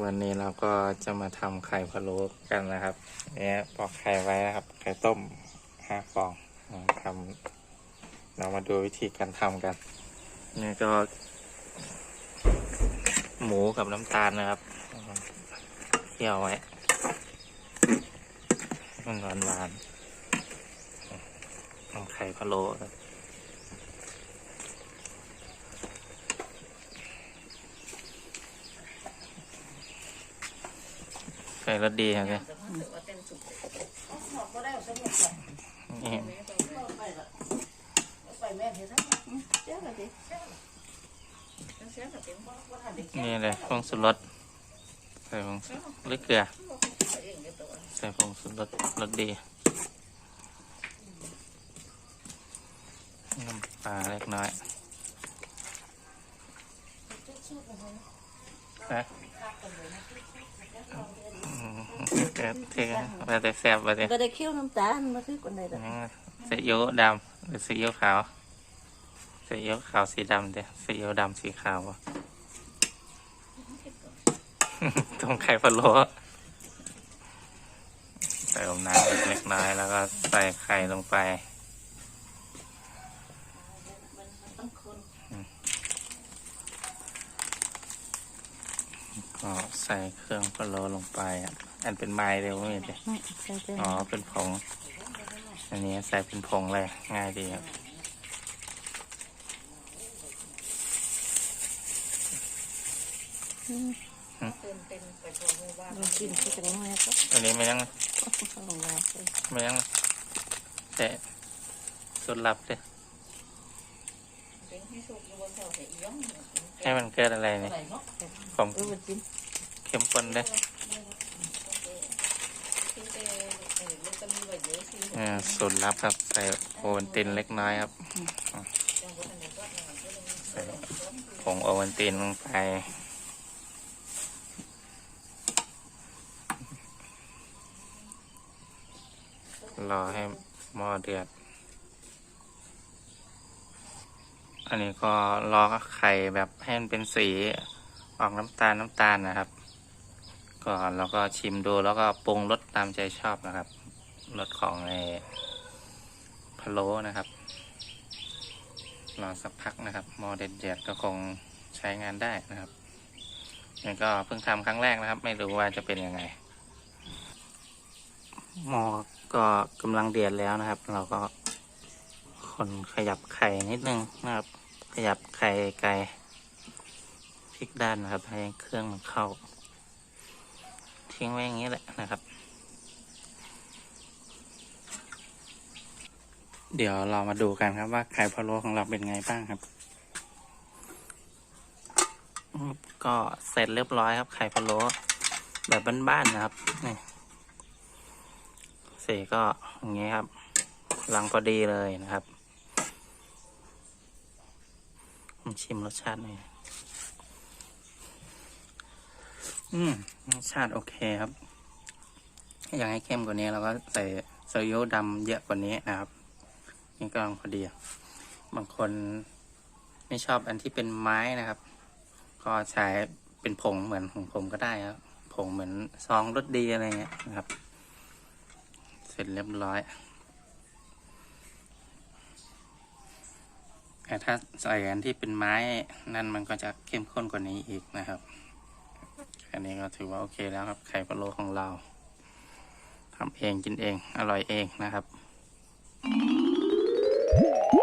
วันนี้เราก็จะมาทำไข่พะโล้กันนะครับเนี่ยปอกไข่ไว้นะครับ ไข่ต้มห้าฟองทำเรามาดูวิธีการทำกันเนี่ยก็ หมูกับน้ำตาลนะครับเคี่ยวไว้ มันหวานหวานทำไข่พะโล้ครับ ไข่รสดีครับเนี่ยนี่เลยผงสุรสใส่ผงสุหรือเกลือใส่ผงสุรสรสดีน้ำปลาเล็กน้อยฮะ เกิดเทมาแต่แซ่บมาแต่ก็ได้เคี่ยวน้ำตาลมาซื้อคนใดล่ะซีอิ๊วดำหรือซีอิ๊วขาวซีอิ๊วขาวสีดำเด้ซีอิ๊วดำสีขาวอะตรงไข่พะโล้ใส่อมน้ำเล็กน้อยแล้วก็ใส่ไข่ลงไปต้องคนก็ใส่เครื่องพะโล้ลงไปอะ อันเป็นไม้เร็วไม่ใช่ใช่ใช่อ๋อ เป็นผง อันนี้ใส่เป็นผงเลย ง่ายดีครับลองกินก็จะง่ายก็อันนี้ไม่ต้องเข้าลงมาเลยไม่ต้องแต่สุดลับเลยให้มันเกิดอะไรเนี่ยผมเออมันกินเข้มข้นเลย อ่าสูตรลับครับใส่โอวันตินเล็กน้อยครับใส่ผงโอวันตินลงไปรอให้หม้อเดือด อันนี้ก็รอไข่แบบให้มันเป็นสีออกน้ำตาลน้ำตาลนะครับก่อนแล้วก็ชิมดูแล้วก็ปรุงรสตามใจชอบนะครับ รสของไอ้พะโล้นะครับ รอสักพักนะครับมอเดือดๆก็คงใช้งานได้นะครับนี่ก็เพิ่งทำครั้งแรกนะครับ ไม่รู้ว่าจะเป็นยังไงหมอก็กำลังเดือดแล้วนะครับ เราก็คนขยับไข่นิดนึงนะครับ ขยับไข่ไก่พลิกด้านนะครับ ให้เครื่องมันเข้า ทิ้งไว้อย่างนี้แหละนะครับ เดี๋ยวเรามาดูกันครับว่าไข่พะโล้ของเราเป็นไงบ้างครับ ก็เสร็จเรียบร้อยครับ ไข่พะโล้แบบบ้านๆนะครับนี่สีก็อย่างนี้ยครับลังพอดีเลยนะครับผมชิมรสชาติหน่อยอืมรสชาติโอเคครับ อยากให้เข้มกว่านี้เราก็ใส่โซโยดำเยอะกว่านี้นะครับ นก็ลังพอดี บางคนไม่ชอบอันที่เป็นไม้นะครับ ก็ใช้เป็นผงเหมือนของผมก็ได้ครับ ผงเหมือนซองรสดีอะไรเงี้ยนะครับ เสร็จเรียบร้อยแต่ถ้าใส่อันที่เป็นไม้นั่นมันก็จะเข้มข้นกว่านี้อีกนะครับ อันนี้ก็ถือว่าโอเคแล้วครับไข่พะโล้ของเราทำเองกินเองอร่อยเองนะครับ Música